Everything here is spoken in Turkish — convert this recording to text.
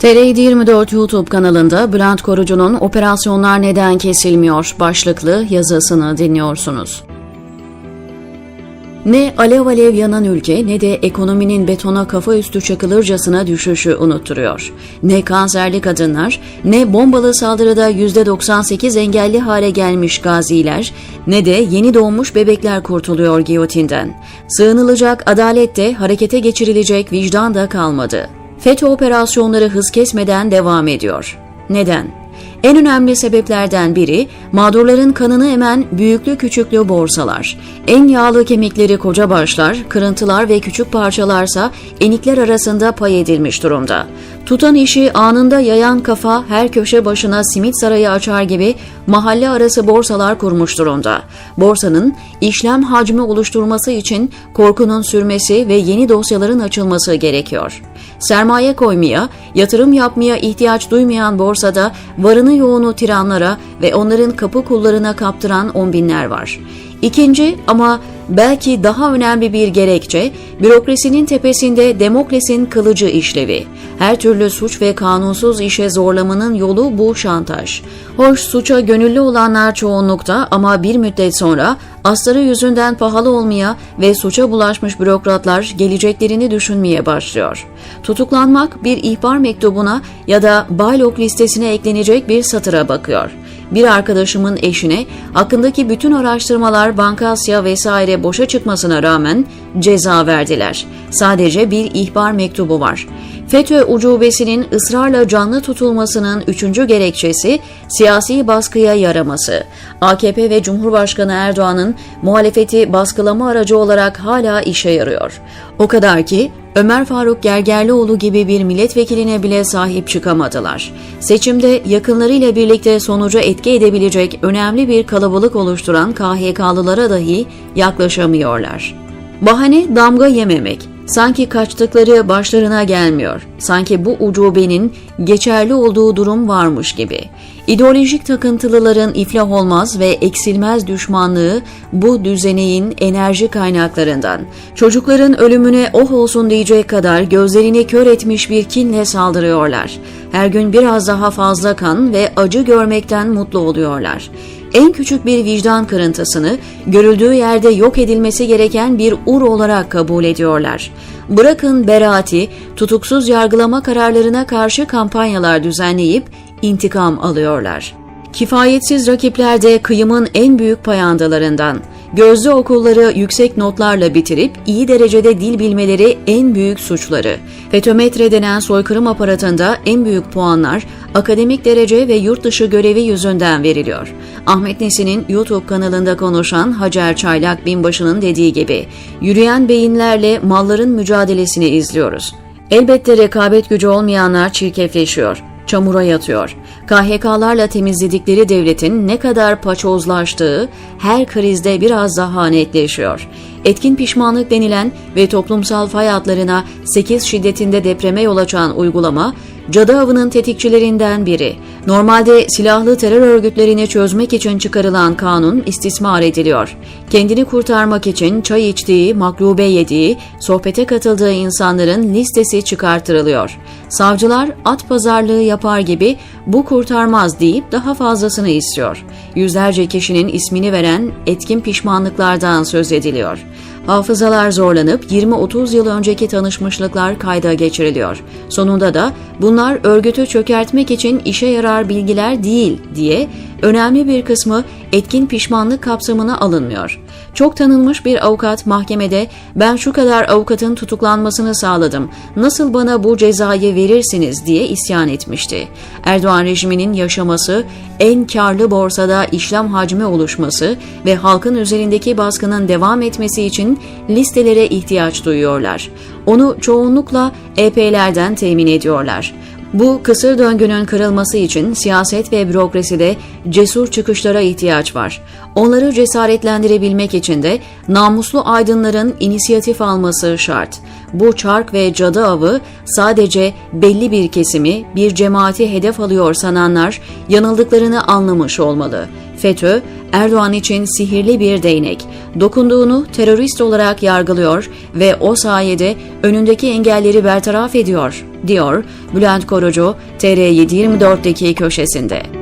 TR24 YouTube kanalında Bülent Korucu'nun Operasyonlar Neden Kesilmiyor başlıklı yazısını dinliyorsunuz. Ne alev alev yanan ülke ne de ekonominin betona kafa üstü çakılırcasına düşüşü unutturuyor. Ne kanserli kadınlar, ne bombalı saldırıda %98 engelli hale gelmiş gaziler, ne de yeni doğmuş bebekler kurtuluyor giyotinden. Sığınılacak adalet de harekete geçirilecek vicdan da kalmadı. FETÖ operasyonları hız kesmeden devam ediyor. Neden? En önemli sebeplerden biri mağdurların kanını emen büyüklü küçüklü borsalar. En yağlı kemikleri koca başlar, kırıntılar ve küçük parçalarsa enikler arasında pay edilmiş durumda. Tutan işi anında yayan kafa her köşe başına simit sarayı açar gibi mahalle arası borsalar kurmuş durumda. Borsanın işlem hacmi oluşturması için korkunun sürmesi ve yeni dosyaların açılması gerekiyor. Sermaye koymaya, yatırım yapmaya ihtiyaç duymayan borsada varını yoğunu tiranlara ve onların kapı kullarına kaptıran on binler var. İkinci ama belki daha önemli bir gerekçe, bürokrasinin tepesinde demokrasinin kılıcı işlevi. Her türlü suç ve kanunsuz işe zorlamanın yolu bu şantaj. Hoş suça gönüllü olanlar çoğunlukta ama bir müddet sonra astarı yüzünden pahalı olmaya ve suça bulaşmış bürokratlar geleceklerini düşünmeye başlıyor. Tutuklanmak bir ihbar mektubuna ya da baylok listesine eklenecek bir satıra bakıyor. Bir arkadaşımın eşine hakkındaki bütün araştırmalar Bankasya vesaire boşa çıkmasına rağmen ceza verdiler. Sadece bir ihbar mektubu var. FETÖ ucubesinin ısrarla canlı tutulmasının üçüncü gerekçesi siyasi baskıya yaraması. AKP ve Cumhurbaşkanı Erdoğan'ın muhalefeti baskılama aracı olarak hala işe yarıyor. O kadar ki Ömer Faruk Gergerlioğlu gibi bir milletvekiline bile sahip çıkamadılar. Seçimde yakınlarıyla birlikte sonuca etki edebilecek önemli bir kalabalık oluşturan KHK'lılara dahi yaklaşamıyorlar. Bahane damga yememek. Sanki kaçtıkları başlarına gelmiyor. Sanki bu ucubenin geçerli olduğu durum varmış gibi. İdeolojik takıntılıların iflah olmaz ve eksilmez düşmanlığı bu düzeneğin enerji kaynaklarından. Çocukların ölümüne oh olsun diyecek kadar gözlerini kör etmiş bir kinle saldırıyorlar. Her gün biraz daha fazla kan ve acı görmekten mutlu oluyorlar en küçük bir vicdan kırıntısını görüldüğü yerde yok edilmesi gereken bir ur olarak kabul ediyorlar. Bırakın beraati, tutuksuz yargılama kararlarına karşı kampanyalar düzenleyip intikam alıyorlar. Kifayetsiz rakipler de kıyımın en büyük payandalarından. Gözlü okulları yüksek notlarla bitirip iyi derecede dil bilmeleri en büyük suçları. FETÖmetre denen soykırım aparatında en büyük puanlar akademik derece ve yurt dışı görevi yüzünden veriliyor. Ahmet Nesin'in YouTube kanalında konuşan Hacer Çaylak Binbaşı'nın dediği gibi, yürüyen beyinlerle malların mücadelesini izliyoruz. Elbette rekabet gücü olmayanlar çirkefleşiyor çamura yatıyor. KHK'larla temizledikleri devletin ne kadar paçozlaştığı her krizde biraz daha netleşiyor. Etkin pişmanlık denilen ve toplumsal fay hatlarına 8 şiddetinde depreme yol açan uygulama, cadı avının tetikçilerinden biri. Normalde silahlı terör örgütlerini çözmek için çıkarılan kanun istismar ediliyor. Kendini kurtarmak için çay içtiği, maklube yediği, sohbete katıldığı insanların listesi çıkartırılıyor. Savcılar at pazarlığı yapar gibi bu kurtarmaz deyip daha fazlasını istiyor. Yüzlerce kişinin ismini veren etkin pişmanlıklardan söz ediliyor. Hafızalar zorlanıp 20-30 yıl önceki tanışmışlıklar kayda geçiriliyor. Sonunda da bunlar örgütü çökertmek için işe yarar bilgiler değil diye önemli bir kısmı etkin pişmanlık kapsamına alınmıyor. Çok tanınmış bir avukat mahkemede ben şu kadar avukatın tutuklanmasını sağladım. Nasıl bana bu cezayı verirsiniz diye isyan etmişti. Erdoğan rejiminin yaşaması, en karlı borsada işlem hacmi oluşması ve halkın üzerindeki baskının devam etmesi için listelere ihtiyaç duyuyorlar. Onu çoğunlukla EP'lerden temin ediyorlar. Bu kısır döngünün kırılması için siyaset ve bürokraside cesur çıkışlara ihtiyaç var. Onları cesaretlendirebilmek için de namuslu aydınların inisiyatif alması şart. Bu çark ve cadı avı sadece belli bir kesimi, bir cemaati hedef alıyor sananlar yanıldıklarını anlamış olmalı. FETÖ, Erdoğan için sihirli bir değnek. Dokunduğunu terörist olarak yargılıyor ve o sayede önündeki engelleri bertaraf ediyor, diyor Bülent Korucu TR724'deki köşesinde.